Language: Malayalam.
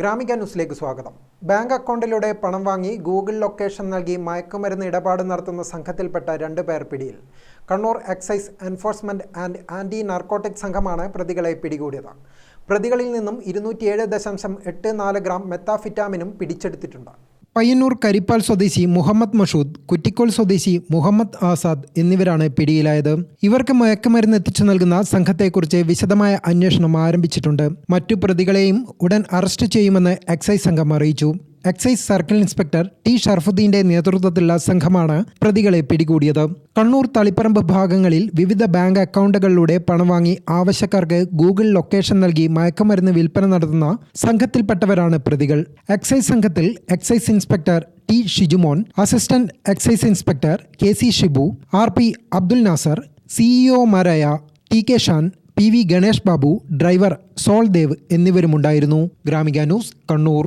ഗ്രാമിക ന്യൂസിലേക്ക് സ്വാഗതം. ബാങ്ക് അക്കൗണ്ടിലൂടെ പണം വാങ്ങി ഗൂഗിൾ ലൊക്കേഷൻ നൽകി മയക്കുമരുന്ന് ഇടപാട് നടത്തുന്ന സംഘത്തിൽപ്പെട്ട രണ്ട് പേർ പിടിയിൽ. Kannur excise enforcement and anti narcotic സംഘമാണ് പ്രതികളെ പിടികൂടിയത്. പ്രതികളിൽ നിന്നും ഇരുന്നൂറ്റിയേഴ് ദശാംശം എട്ട് നാല് ഗ്രാം മെത്താഫിറ്റാമിനും പിടിച്ചെടുത്തിട്ടുണ്ട്. പയ്യന്നൂർ കരിപ്പാൽ സ്വദേശി മുഹമ്മദ് മഷൂദ് കുറ്റിക്കോൾ സ്വദേശി മുഹമ്മദ് ആസാദ് എന്നിവരാണ് പിടിയിലായത്. ഇവർക്ക് മയക്കുമരുന്ന് എത്തിച്ചു നൽകുന്ന സംഘത്തെക്കുറിച്ച് വിശദമായ അന്വേഷണം ആരംഭിച്ചിട്ടുണ്ട്. മറ്റു പ്രതികളെയും ഉടൻ അറസ്റ്റ് ചെയ്യുമെന്ന് എക്സൈസ് സംഘം അറിയിച്ചു. എക്സൈസ് സർക്കിൾ ഇൻസ്പെക്ടർ ടി ഷർഫുദ്ദീന്റെ നേതൃത്വത്തിലുള്ള സംഘമാണ് പ്രതികളെ പിടികൂടിയത്. കണ്ണൂർ തളിപ്പറമ്പ് ഭാഗങ്ങളിൽ വിവിധ ബാങ്ക് അക്കൗണ്ടുകളിലൂടെ പണം വാങ്ങി ആവശ്യക്കാർക്ക് ഗൂഗിൾ ലൊക്കേഷൻ നൽകി മയക്കുമരുന്ന് വിൽപ്പന നടത്തുന്ന സംഘത്തിൽപ്പെട്ടവരാണ് പ്രതികൾ. എക്സൈസ് സംഘത്തിൽ excise inspector T Shijumon assistant excise inspector K C Shibu R P Abdul Nasar സിഇഒമാരായ T K Shan P V Ganesh Babu driver Soldev എന്നിവരുമുണ്ടായിരുന്നു. Gramika news Kannur.